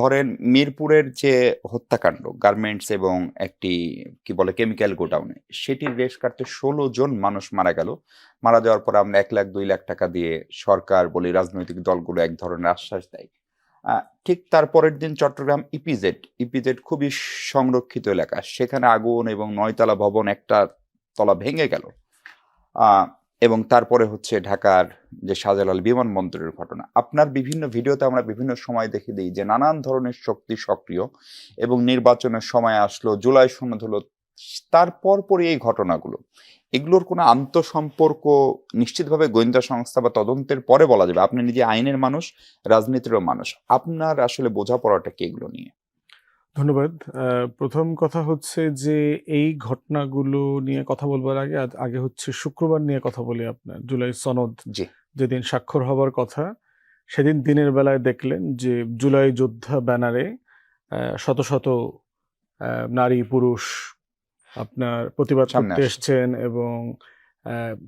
ধরেন মিরপুরের যে হত্যাকাণ্ড গার্মেন্টস এবং একটি, কি বলে কেমিক্যাল গোডাউনে সেটির রেশ কাটতে ষোলো জন মানুষ মারা গেল। মারা যাওয়ার পর আমরা এক লাখ, দুই লাখ টাকা দিয়ে সরকার বলি রাজনৈতিক দলগুলো এক ধরনের আশ্বাস দেয়। ঠিক তার পরের দিন চট্টগ্রাম ইপিজেড ইপিজেড খুবই সংরক্ষিত এলাকা। সেখানে আগুন এবং নয়তলা ভবন একটা তলা ভেঙে গেল। এবং তারপরে হচ্ছে ঢাকার যে শাহজালাল বিমানবন্দরের ঘটনা। আপনার বিভিন্ন ভিডিওতে আমরা বিভিন্ন সময় দেখে দিই যে নানান ধরনের শক্তি সক্রিয় এবং নির্বাচনের সময় আসলো, জুলাই সনদ হলো তারপর পরই এই ঘটনাগুলো। এগুলোর কোনো আন্তঃসম্পর্ক নিশ্চিতভাবে গোয়েন্দা সংস্থা বা তদন্তের পরে বলা যাবে। আপনি নিজে আইনের মানুষ, রাজনীতিরও মানুষ। আপনার আসলে বোঝাপড়াটা কি এগুলো নিয়ে? ধন্যবাদ। প্রথম কথা হচ্ছে যে এই ঘটনাগুলো নিয়ে কথা বলবার আগে আগে হচ্ছে শুক্রবার নিয়ে কথা বলি আপনার জুলাই সনদ জি। যেদিন স্বাক্ষর হবার কথা সেদিন দিনের বেলায় দেখলেন যে জুলাই যোদ্ধা ব্যানারে শত শত নারী পুরুষ আপনার প্রতিবাদ করতে এসছেন এবং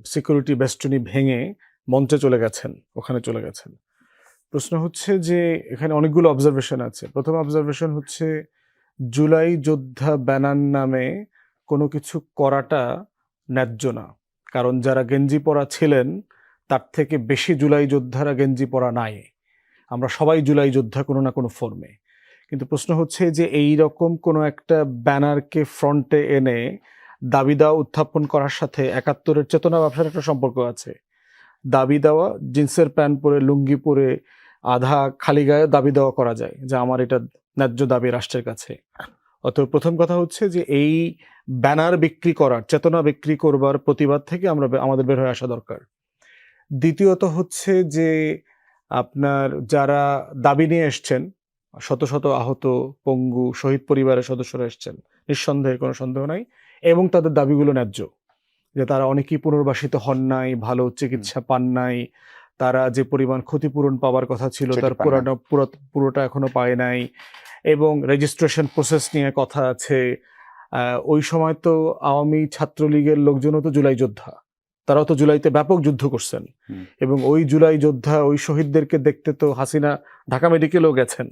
সিকিউরিটি বেষ্টনী ভেঙে মঞ্চে চলে গেছেন ওখানে চলে গেছেন। প্রশ্ন হচ্ছে যে এখানে অনেকগুলো অবজারভেশন আছে। প্রথম অবজারভেশন হচ্ছে জুলাই যোদ্ধা ব্যানার নামে কোনো কিছু করাটা ন্যায্য না। কারণ যারা গেঞ্জি পরা ছিলেন, তার থেকে বেশি জুলাই যোদ্ধারা গেঞ্জি পরা নাই। আমরা সবাই জুলাই যোদ্ধা কোনো না কোনো ফর্মে। কিন্তু প্রশ্ন হচ্ছে যে, এই রকম কোনো একটা ব্যানারকে ফ্রন্টে এনে দাবি দেওয়া উত্থাপন করার সাথে একাত্তরের চেতনা ব্যবসার একটা সম্পর্ক আছে। দাবি দেওয়া, জিন্সের প্যান্ট পরে, লুঙ্গি পরে, আধা খালি গায়ে দাবি দেওয়া করা যায়, যে আমার এটা ন্যায্য দাবি রাষ্ট্রের কাছে। অতএব প্রথম কথা হচ্ছে যে এই ব্যানার বিক্রি করার চেতনা বিক্রি করবার প্রতিবাদ থেকে আমরা আমাদের বের হয়ে আসা দরকার। দ্বিতীয়ত হচ্ছে যে আপনার যারা দাবি নিয়ে এসছেন শত শত আহত পঙ্গু শহীদ পরিবারের সদস্যরা এসছেন নিঃসন্দেহে কোনো সন্দেহ নাই এবং তাদের দাবিগুলো ন্যায্য। যে তারা অনেকেই পুনর্বাসিত হন নাই ভালো চিকিৎসা পান নাই তারা যে পরিমাণ ক্ষতিপূরণ পাওয়ার কথা ছিল তার পুরানো পুরো- পুরোটা এখনও পায় নাই এবং রেজিস্ট্রেশন প্রসেস নিয়ে কথা আছে। ওই সময় তো আওয়ামী ছাত্রলীগের লোকজনও তো জুলাই যোদ্ধা। তারাও তো জুলাইতে ব্যাপক যুদ্ধ করছেন। এবং ওই জুলাই যোদ্ধা ওই শহীদদেরকে দেখতে তো হাসিনা ঢাকা মেডিকেলেও গেছেন।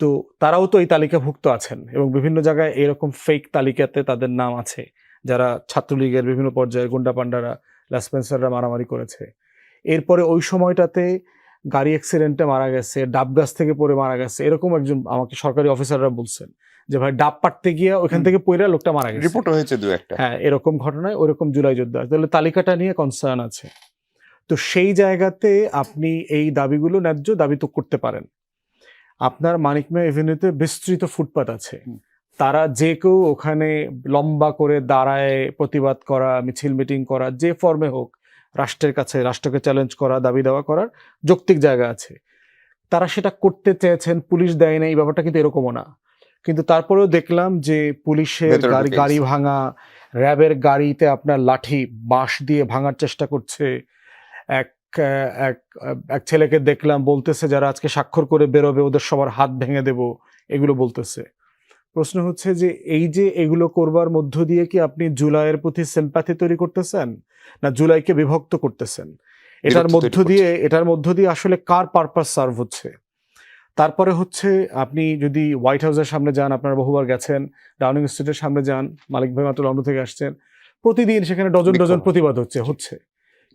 তো তারাও তো এই তালিকাভুক্ত আছেন এবং বিভিন্ন জায়গায় এরকম ফেক তালিকাতে তাদের নাম আছে যারা ছাত্রলীগের বিভিন্ন পর্যায়ে গুন্ডা পান্ডারা ল্যাসপেন্সাররা মারামারি করেছে। এরপরে ওই সময়টাতে গাড়ি অ্যাক্সিডেন্টে মারা গেছে ডাব গাছ থেকে পড়ে মারা গেছে এরকম একজন আমাকে সরকারি অফিসাররা বলছেন যে ভাই ডাব পাড়তে গিয়ে ওখান থেকে পড়ে লোকটা মারা গেছে। রিপোর্ট হয়েছে দু একটা। হ্যাঁ এরকম ঘটনায় ওরকম জুলাই যোদ্ধা তাহলে তালিকাটা নিয়ে কনসার্ন আছে। তো সেই জায়গাতে আপনি এই দাবিগুলো ন্যায্য দাবি তো করতে পারেন। আপনার মানিকমে এভিনিউতে বিস্তৃত ফুটপাত আছে। তারা যে কেউ ওখানে লম্বা করে দাঁড়ায় প্রতিবাদ করা মিছিল মিটিং করা যে ফর্মে হোক রাষ্ট্রের কাছে রাষ্ট্রকে চ্যালেঞ্জ করা দাবি দেওয়া করার যৌক্তিক জায়গা আছে। তারা সেটা করতে চেয়েছেন পুলিশ দেয় না এই ব্যাপারটা কিন্তু এরকমও না। কিন্তু তারপরেও দেখলাম যে পুলিশের গাড়ি গাড়ি ভাঙা র্যাবের গাড়িতে আপনার লাঠি বাঁশ দিয়ে ভাঙার চেষ্টা করছে। এক এক এক ছেলেকে দেখলাম বলতেছে যারা আজকে স্বাক্ষর করে বেরোবে ওদের সবার হাত ভেঙে দেব। এগুলো বলতেছে। প্রশ্ন হচ্ছে যে এই যে এগুলো করবার মধ্য দিয়ে কি আপনি জুলাইয়ের প্রতি সিম্প্যাথি তৈরি করতেছেন? না জুলাইকে বিভক্ত করতেছেন? এটার মধ্য দিয়ে এটার মধ্য দিয়ে আসলে কার পারপাস সার্ভ হচ্ছে? তারপরে হচ্ছে আপনি যদি হোয়াইট হাউসের সামনে যান আপনারা বহুবার গেছেন ডাউনিং স্ট্রিটের সামনে যান মালিক ভাই মাত্র লন্ডন থেকে আসছেন প্রতিদিন সেখানে ডজন ডজন প্রতিবাদ হচ্ছে হচ্ছে।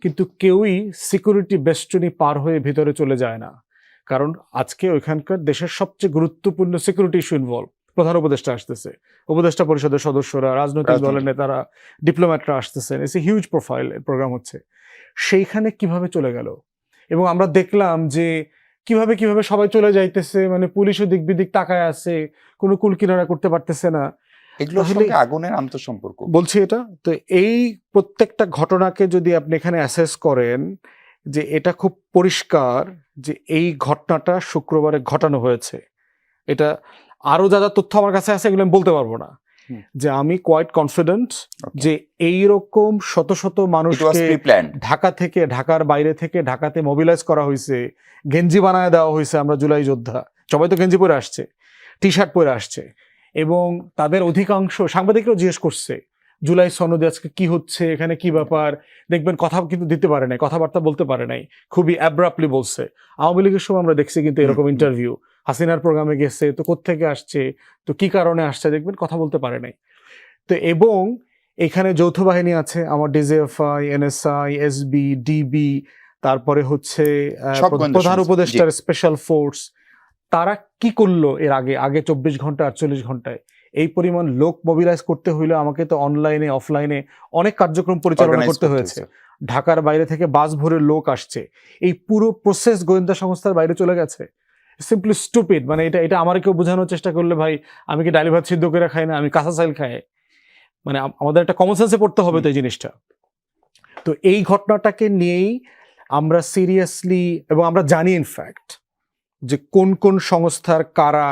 কিন্তু কেউই সিকিউরিটি বেষ্টনী পার হয়ে ভিতরে চলে যায় না। কারণ আজকে ওইখানকার দেশের সবচেয়ে গুরুত্বপূর্ণ সিকিউরিটি ইস্যু ইনভলভ প্রধান উপদেষ্টা আসতেছে। উপদেষ্টা পরিষদের সদস্যরা রাজনৈতিক। দলের নেতারা ডিপ্লোম্যাটরা আসতেছেন। এসে হিউজ প্রোফাইল প্রোগ্রাম হচ্ছে। সেইখানে কীভাবে চলে গেল? এবং আমরা দেখলাম যে কীভাবে কীভাবে সবাই চলে যাইতেছে মানে পুলিশও দিক বিদিক তাকায় আছে কোনো কুল কিনারা করতে পারতেছে না। তাহলে- সঙ্গে আগুনের আন্তঃসম্পর্ক। বলছি এটা তো এই প্রত্যেকটা ঘটনাকে যদি আপনি এখানে অ্যাসেস করেন যে এটা খুব পরিষ্কার যে এই ঘটনাটা শুক্রবারে ঘটানো হয়েছে। এটা আরও যা যা তথ্য আমার কাছে আছে এগুলো আমি বলতে পারব না। যে আমি কোয়াইট কনফিডেন্ট যে এই রকম শত শত মানুষকে ঢাকা থেকে ঢাকার বাইরে থেকে ঢাকাতে মোবিলাইজ করা হয়েছে গেঞ্জি বানায় দেওয়া হয়েছে আমরা জুলাই যোদ্ধা। সবাই তো গেঞ্জি পরে আসছে টি শার্ট পরে আসছে। এবং তাদের অধিকাংশ সাংবাদিকরাও জিজ্ঞেস করছে জুলাই সনদে আজকে কি হচ্ছে এখানে কি ব্যাপার? দেখবেন কথা কিন্তু দিতে পারে নাই কথাবার্তা বলতে পারে নাই খুবই অ্যাব্রাপলি বলছে। আওয়ামী লীগের সময় আমরা দেখছি কিন্তু এরকম। ইন্টারভিউ হাসিনার প্রোগ্রামে গেছে তো কোত্থেকে আসছে তো কি কারণে আসছে দেখবেন কথা বলতে পারে নাই। তো এবং এখানে যৌথ বাহিনী আছে আমার ডিজিএফআই এনএসআই এসবি ডিবি তারপরে হচ্ছে প্রধান- উপদেষ্টার স্পেশাল ফোর্স তারা কি করল এর আগে? আগে চব্বিশ ঘণ্টা আটচল্লিশ ঘন্টায়। এই পরিমাণ লোক মোবিলাইজ করতে হইলে আমাকে তো অনলাইনে অফলাইনে অনেক কার্যক্রম পরিচালনা করতে হয়েছে। ঢাকার বাইরে থেকে বাস ভরে লোক আসছে। এই পুরো প্রসেস গোয়েন্দা সংস্থার বাইরে চলে গেছে। সিম্পলি স্টুপিড মানে এটা এটা আমার কেউ বোঝানোর চেষ্টা করলে ভাই, আমি কি ডালি ভাত সিদ্ধ করে খাই না, আমি কাঁচা চাইল খাই? মানে আমাদের একটা কমন সেন্সে পড়তে হবে তো এই জিনিসটা। তো এই ঘটনাটাকে নিয়েই আমরা সিরিয়াসলি এবং আমরা জানি ইনফ্যাক্ট যে কোন কোন সংস্থার কারা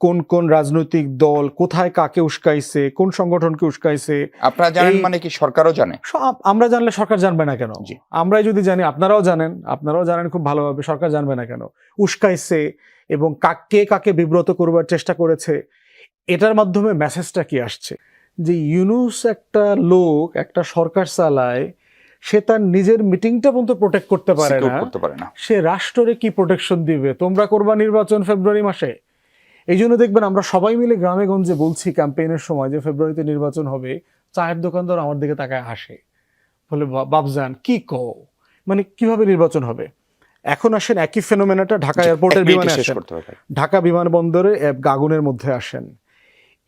কোন কোন রাজনৈতিক দল কোথায় কাকে উস্কাইছে কোন সংগঠনকে উস্কাইছে আপনারা জানেন মানে কি সরকারও জানে? সব আমরা জানলে সরকার জানবে না কেন। আমরাই যদি জানি আপনারাও জানেন আপনারাও জানেন খুব ভালোভাবে সরকার জানবে না কেন? উস্কাইছে এবং কাকে কাকে বিব্রত করবার চেষ্টা করেছে এটার মাধ্যমে মেসেজটা কি আসছে? যে ইউনুস একটা লোক একটা সরকার চালায় সে তার নিজের মিটিংটা পর্যন্ত প্রোটেক্ট করতে পারে না। করতে পারে না। সে রাষ্ট্রে কি প্রোটেকশন দিবে? তোমরা করবা নির্বাচন ফেব্রুয়ারি মাসে? এই জন্য দেখবেন আমরা সবাই মিলে গ্রামে গঞ্জে বলছি ক্যাম্পেইনের সময় যে ফেব্রুয়ারিতে নির্বাচন হবে চায়ের দোকানদার আমার দিকে তাকায় হাসে বলে "বা- বাপজান কি কও? মানে কীভাবে নির্বাচন হবে? এখন আসেন একই ফেনোমেনাটা ঢাকা এয়ারপোর্টের বিমানে আসেন। ঢাকা বিমানবন্দরে আগুনের মধ্যে আসেন।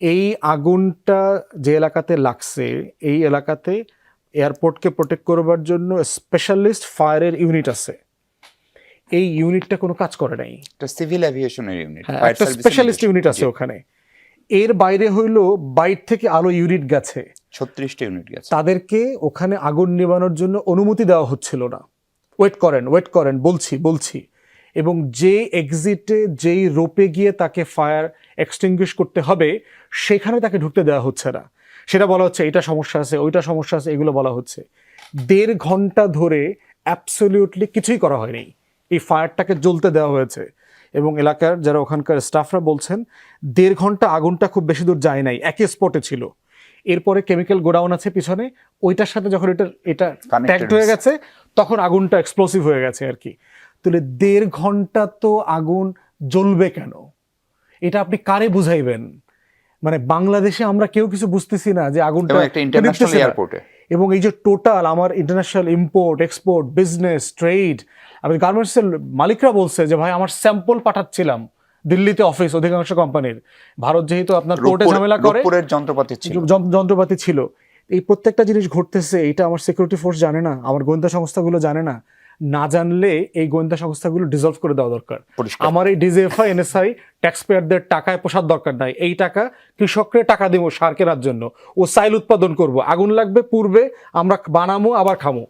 এই আগুনটা যে এলাকাতে লাগছে এই এলাকাতে এয়ারপোর্টকে প্রোটেক্ট করবার জন্য স্পেশালিস্ট ফায়ারের ইউনিট আছে। এই ইউনিটটা কোনো কাজ করে নাই। এটা সিভিল এভিয়েশনের ইউনিট হ্যাঁ, একটা স্পেশালিস্ট ইউনিট আছে ওখানে। এর বাইরে হইল বাইর থেকে আলো ইউনিট গেছে। ছত্রিশটা ইউনিট গেছে। তাদেরকে ওখানে আগুন নেবানোর জন্য অনুমতি দেওয়া হচ্ছিল না। ওয়েট করেন ওয়েট করেন বলছি বলছি। এবং যে এক্সিটে যেই রোপে গিয়ে তাকে ফায়ার এক্সটিংগুইশ করতে হবে সেখানে তাকে ঢুকতে দেওয়া হচ্ছে না। সেটা বলা হচ্ছে এটা সমস্যা আছে ওইটা সমস্যা আছে এগুলো বলা হচ্ছে। দেড় ঘণ্টা ধরে অ্যাবসলিউটলি কিছুই করা হয়নি। এই ফায়ারটাকে জ্বলতে দেওয়া হয়েছে। এবং এলাকার যারা ওখানকার স্টাফরা বলছেন দেড় ঘণ্টা আগুনটা খুব বেশি দূর যায় নাই একই স্পটে ছিল। এরপরে কেমিক্যাল গোডাউন আছে পিছনে ওইটার সাথে যখন এটা এটা ট্যাগড হয়ে গেছে তখন আগুনটা এক্সপ্লোসিভ হয়ে গেছে আর কি। তাহলে দেড় ঘণ্টা তো আগুন জ্বলবে কেন? এটা আপনি কারে বুঝাইবেন? মানে বাংলাদেশে আমরা কেউ কিছু বুঝতেছি না যে আগুনটা একটা ইন্টারন্যাশনাল এয়ারপোর্টে এবং এই যে টোটাল আমার international import export business trade আমি গার্মেন্টসের মালিকরা বলছে যে ভাই আমার স্যাম্পল পাঠাচ্ছিলাম দিল্লিতে অফিস অধিকাংশ কোম্পানির ভারত যেহেতু আপনার কোর্টে ঝামেলা করে যন্ত্রপাতি ছিল। যন্ত্রপাতি ছিল। এই প্রত্যেকটা জিনিস ঘটতেছে এটা আমার সিকিউরিটি ফোর্স জানে না আমার গোয়েন্দা সংস্থাগুলো জানে না। না জানলে এই গোয়েন্দা সংস্থাগুলো ডিজলভ করে দেওয়া দরকার। আমার এই ডিজিএফআই এনএসআই ট্যাক্স পেয়ারদের টাকায় পোষার দরকার নাই। এই টাকা কৃষককে টাকা দেবো সার কেনার জন্য। ও সাইল উৎপাদন করব। আগুন লাগবে পূর্বে আমরা বানামো আবার খামো।